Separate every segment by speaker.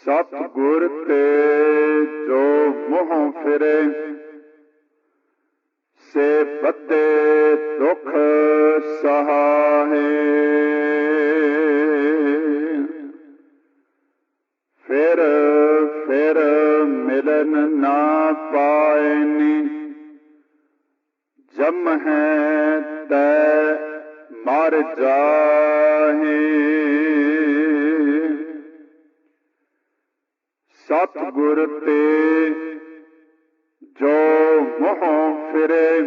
Speaker 1: ਸਤ ਗੁਰ ਤੇ ਜੋ ਮੋਹ ਫਿਰੇ, ਸੇ ਬੱਦੇ ਦੁਖ ਸਹਾਏ। ਫਿਰ ਫਿਰ ਮਿਲਨ ਨਾ ਪਾਇਨੀ ਜਮ ਹੈ ਤੈ ਮਰ ਜਾਹੇ। ਸਤ ਗੁਰ ਤੇ ਜੋ ਮੋਹ ਫਿਰੇ,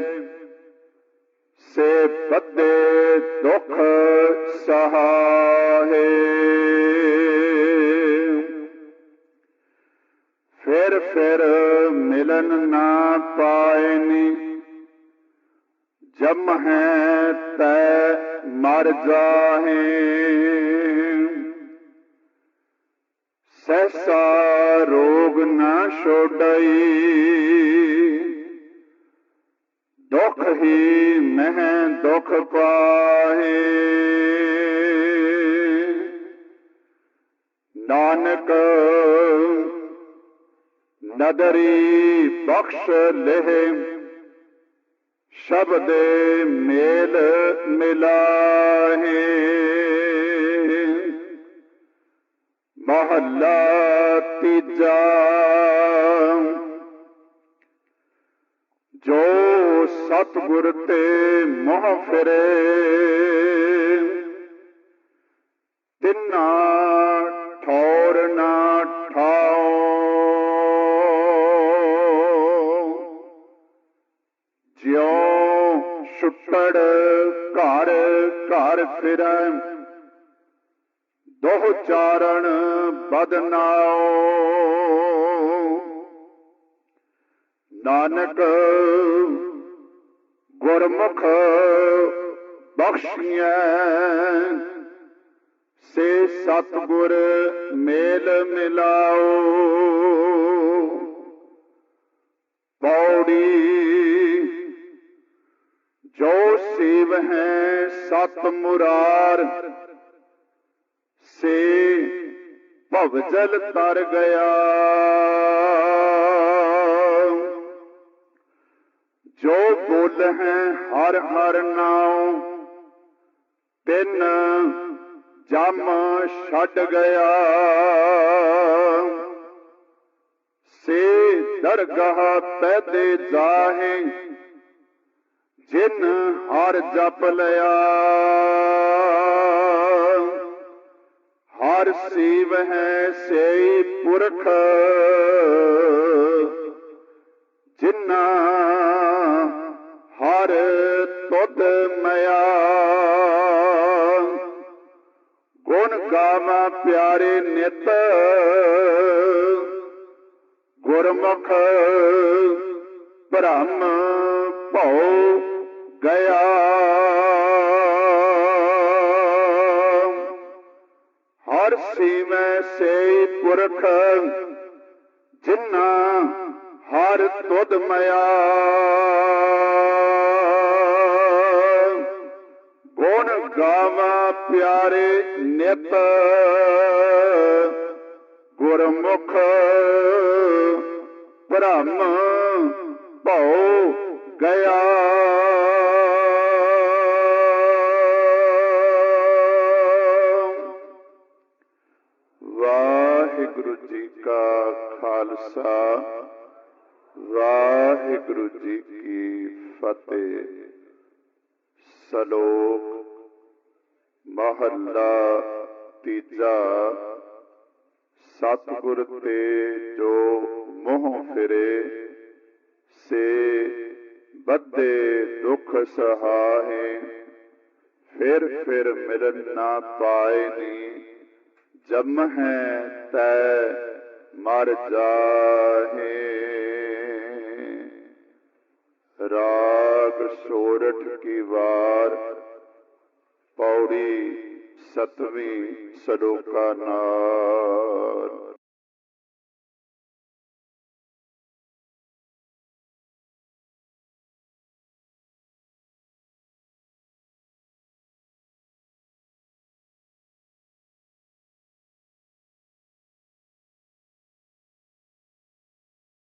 Speaker 1: ਸੇ ਬੱਦੇ ਦੁਖ ਸਹਾਏ। ਫਿਰ ਫਿਰ ਮਿਲਨ ਨਾ ਪਾਇਨੀ ਜਮ ਹੈ ਤੈ ਮਰ ਜਾਹੇ। ਸਹਸਾ ਰੋਗ ਨਾ ਛੋੜਈ ਦੁਖ ਹੀ ਮਹਿ ਦੁਖ ਪਾਹੇ। ਨਾਨਕ ਨਦਰੀ ਬਖਸ਼ ਲਹਿ, ਸ਼ਬਦ ਮੇਲ ਮਿਲਾਹੇ। ਮਹੱਲਾ ਤੀਜਾ ਜੋ ਸਤਿਗੁਰ ਤੇ ਮੋਹ ਫਿਰੇ, ਤਿੰਨਾ ਠੌਰ ਨਾ ਠਾਓ। ਜਿਉ ਛੁੱਟੜ ਘਰ ਘਰ ਫਿਰੈ ਦੋਹ ਚਾਰਣ ਬਦਨਾਓ ਨਾਨਕ ਗੁਰਮੁਖ ਬਖਸ਼ੀਐ, ਸੇ ਸਤਗੁਰ ਮੇਲ ਮਿਲਾਓ। ਪੌੜੀ ਜੋ ਸੇਵ ਹੈ ਸਤ ਮੁਰਾਰ ਸੇ ਭਵਜਲ ਤਰ ਗਿਆ। ਜੋ ਬੋਲ ਹੈ ਹਰ ਹਰ ਨਾਉ, ਤਿੰਨ ਜਮ ਛੱਡ ਗਿਆ। ਸੇ ਦਰਗਾਹ ਪੈਦੇ ਦੇ ਜਾਹੇ, ਜਿਨ ਹਰ ਜਪ ਲਿਆ। ਹਰ ਸੀਵ ਹੈ ਸੇ ਪੁਰਖ। ਜਿਨਾ ਹਰ ਤੁਧ ਮਿਆ ਗੁਣ ਗਾਵਾਂ ਪਿਆਰੇ ਨਿਤ। ਗੁਰਮੁਖ ਭ੍ਰਮ ਭਉ ਗਿਆ। ਸੀਵੈ ਸੇ ਪੁਰਖ ਜਿਨਾ ਹਰ ਤੁਧ ਮਿਆ ਗੁਣ ਗਾਵਾਂ ਪਿਆਰੇ ਨਿਤ ਗੁਰਮੁਖ ਬ੍ਰਹਮ ਖਾਲਸਾ, ਵਾਹਿਗੁਰੂ ਜੀ ਕੀ ਫਤਿਹ। ਸਲੋਕ, ਮਹੱਲਾ ਤੀਜਾ, ਸਤਿਗੁਰ ਤੇ ਜੋ ਮੋਹ ਫਿਰੇ, ਸੇ ਬੱਦੇ ਦੁਖ ਸਹਾਏ, ਫਿਰ ਫਿਰ ਮਿਲਨ ਨਾ ਪਾਏ ਨੀ, ਜਮ ਹੈ ਤੈ ਮਰ ਜਾਹੇ। ਰਾਗ ਸੋਰਠ ਕੀ ਵਾਰ ਪੌੜੀ ਸਤਵੀਂ ਸਲੋਕਾ ਨਾਮ